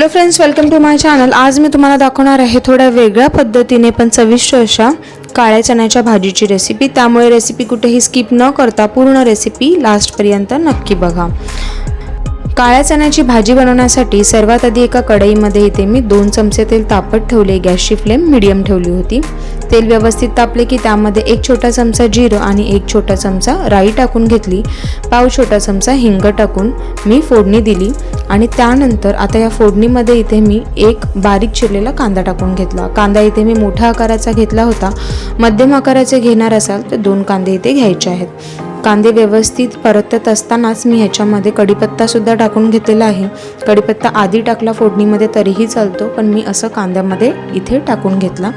Hello friends welcome to my channel आज मी तुम्हाला दाखवणार आहे थोड्या वेगळ्या पद्धतीने पण चविष्ट अशा काळ्या चण्याच्या भाजीची रेसिपी त्यामुळे रेसिपी कुठेही स्किप न करता पूर्ण रेसिपी लास्टपर्यंत नक्की बघा. काळ्या चण्याची भाजी बनवण्यासाठी सर्वात आधी एका कढईमध्ये इथे मी दोन चमचे तेल तापत ठेवले. गॅसची फ्लेम मिडियम ठेवली होती. तेल व्यवस्थित तापले की त्यामध्ये एक छोटा चमचा जिरं आणि एक छोटा चमचा राई टाकून घेतली. पाव छोटा चमचा हिंग टाकून मी फोडणी दिली आणि त्यानंतर आता या फोडणीमध्ये इथे मी एक बारीक चिरलेला कांदा टाकून घेतला. कांदा इथे मी मोठ्या आकाराचा घेतला होता. मध्यम आकाराचे घेणार असाल तर दोन कांदे इथे घ्यायचे आहेत. कांदे व्यवस्थित परतत असतानाच मी ह्याच्यामध्ये कढीपत्तासुद्धा टाकून घेतलेला आहे. कढीपत्ता आधी टाकला फोडणीमध्ये तरीही चालतो पण मी असं कांद्यामध्ये इथे टाकून घेतला.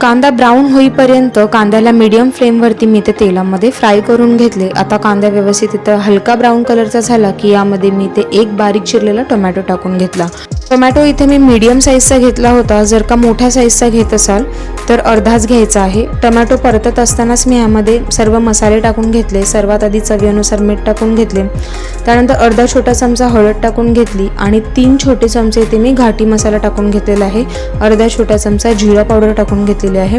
कांदा ब्राऊन होईपर्यंत कांद्याला मीडियम फ्लेमवरती मी ते तेलामध्ये फ्राय करून घेतले. आता कांदा व्यवस्थित इथं हलका ब्राऊन कलरचा झाला की यामध्ये मी ते एक बारीक चिरलेला टोमॅटो टाकून घेतला. टोमॅटो इथे मी मीडियम साईजचा घेतला होता. जर का मोठ्या साईजचा घेत असाल तर अर्धाच घ्यायचा आहे. टोमॅटो परतत असतानाच मी यामध्ये सर्व मसाले टाकून घेतले. सर्वात आधी चवीनुसार मीठ टाकून घेतले. त्यानंतर अर्धा छोटा चमचा हळद टाकून घेतली आणि तीन छोटे चमचे इथे मी घाटी मसाला टाकून घेतलेला आहे. अर्धा छोटा चमचा जिरा पावडर टाकून घेतलेली आहे.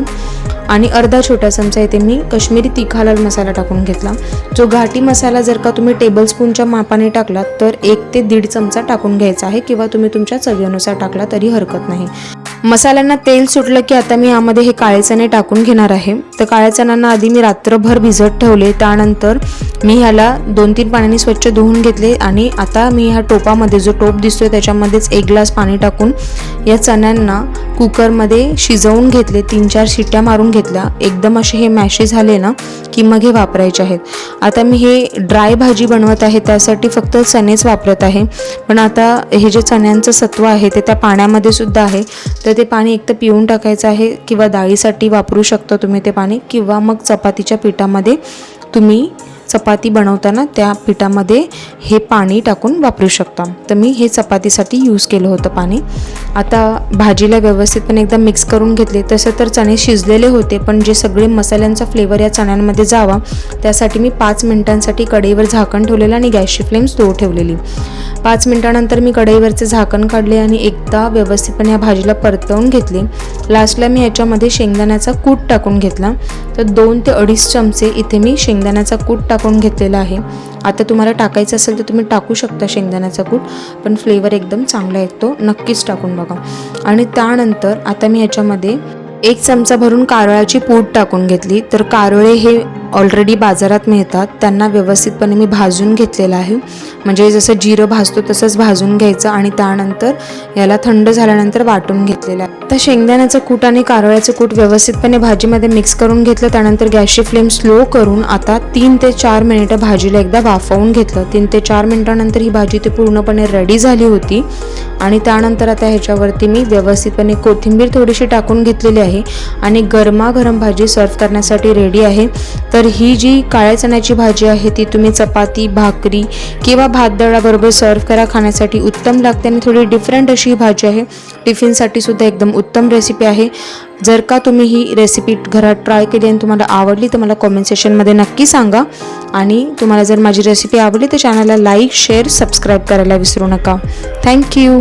आणि अर्धा छोटा चमचा इथे मी कश्मीरी तिखा लाल मसाला टाकून घेतला. जो घाटी मसाला जर का तुम्ही टेबलस्पूनच्या मापाने टाकलात तर एक ते दीड चमचा टाकून घ्यायचा आहे किंवा तुम्ही तुमच्या चवीनुसार टाकला तरी हरकत नाही. मसाल्यांना तेल सुटलं की आता मी यामध्ये हे काळे चणे टाकून घेणार आहे. तर काळ्या चण्यांना आधी मी रात्रभर भिजत ठेवले. त्यानंतर मी ह्याला दोन तीन पाण्याने स्वच्छ धुवून घेतले आणि आता मी ह्या टोपामध्ये जो टोप दिसतोय त्याच्यामध्येच एक ग्लास पाणी टाकून या चण्यांना कुकरमध्ये शिजवून घेतले तीन चार शिट्ट्या मारून घेतल्या. एकदम असे हे मॅशे झाले ना की मग हे वापरायचे आहेत. आता मी हे ड्राय भाजी बनवत आहे त्यासाठी फक्त चणेच वापरत आहे. पण आता हे जे चण्यांचं सत्व आहे ते त्या पाण्यामध्ये सुद्धा आहे. तर ते पाणी एक तर पिऊन टाकायचं आहे किंवा डाळीसाठी वापरू शकता तुम्ही ते पाणी किंवा मग चपातीच्या पिठामध्ये तुम्ही चपाती बनवताना त्या पिठामध्ये हे पाणी टाकून वापरू शकता. तर मी हे चपातीसाठी यूज केलं होतं पाणी. आता भाजीला व्यवस्थितपणे एकदा मिक्स करून घेतले. तसं तर चणे शिजलेले होते पण जे सगळे मसाल्यांचा फ्लेवर या चण्यांमध्ये जावा त्यासाठी मी पाच मिनिटांसाठी कढईवर झाकण ठेवलेलं आणि गॅसची फ्लेम स्लो ठेवलेली. पाच मिनिटानंतर मी कढईवरचे झाकण काढले आणि एकदा व्यवस्थितपणे या भाजीला परतवून घेतली. लास्टला मी याच्यामध्ये शेंगदाण्याचा कूट टाकून घेतला. तर दोन ते अडीच चमचे इथे मी शेंगदाण्याचा कूट टाकून घेतलेला आहे. आता तुम्हाला टाकायचं असेल तर तुम्ही टाकू शकता शेंगदाण्याचा कूट पण फ्लेवर एकदम चांगला येतो. नक्कीच टाकून बघा. आणि त्यानंतर आता मी ह्याच्यामध्ये एक चमचा भरून कारळाची पूड टाकून घेतली. तर कारळे हे ऑलरेडी बाजारात मिळतात. त्यांना व्यवस्थितपणे मी भाजून घेतलेलं आहे. म्हणजे जसं जिरं भाजतो तसंच भाजून घ्यायचं आणि त्यानंतर याला थंड झाल्यानंतर वाटून घेतलेलं आहे. तर शेंगदाण्याचं कूट आणि कारळ्याचं कूट व्यवस्थितपणे भाजीमध्ये मिक्स करून घेतलं. त्यानंतर गॅसची फ्लेम स्लो करून आता तीन ते चार मिनिटं भाजीला एकदा वाफवून घेतलं. तीन ते चार मिनिटानंतर ही भाजी ती पूर्णपणे रेडी झाली होती. आणि त्यानंतर आता ह्याच्यावरती मी व्यवस्थितपणे कोथिंबीर थोडीशी टाकून घेतलेली आहे. आणि गरमागरम भाजी सर्व करण्यासाठी रेडी आहे. तर ही जी काळ्या चण्याची भाजी आहे ती तुम्ही चपाती भाकरी किंवा भातदळाबरोबर सर्व्ह सर्व करा. खाण्यासाठी उत्तम लागते आणि थोडी डिफरंट अशी ही भाजी आहे. टिफिनसाठी सुद्धा एकदम उत्तम रेसिपी आहे. जर का तुम्ही ही रेसिपी घरात ट्राय केली आणि तुम्हाला आवडली तर मला कॉमेंट सेशनमध्ये नक्की सांगा. आणि तुम्हाला जर माझी रेसिपी आवडली तर चॅनलला लाईक शेअर सबस्क्राईब करायला विसरू नका. थँक्यू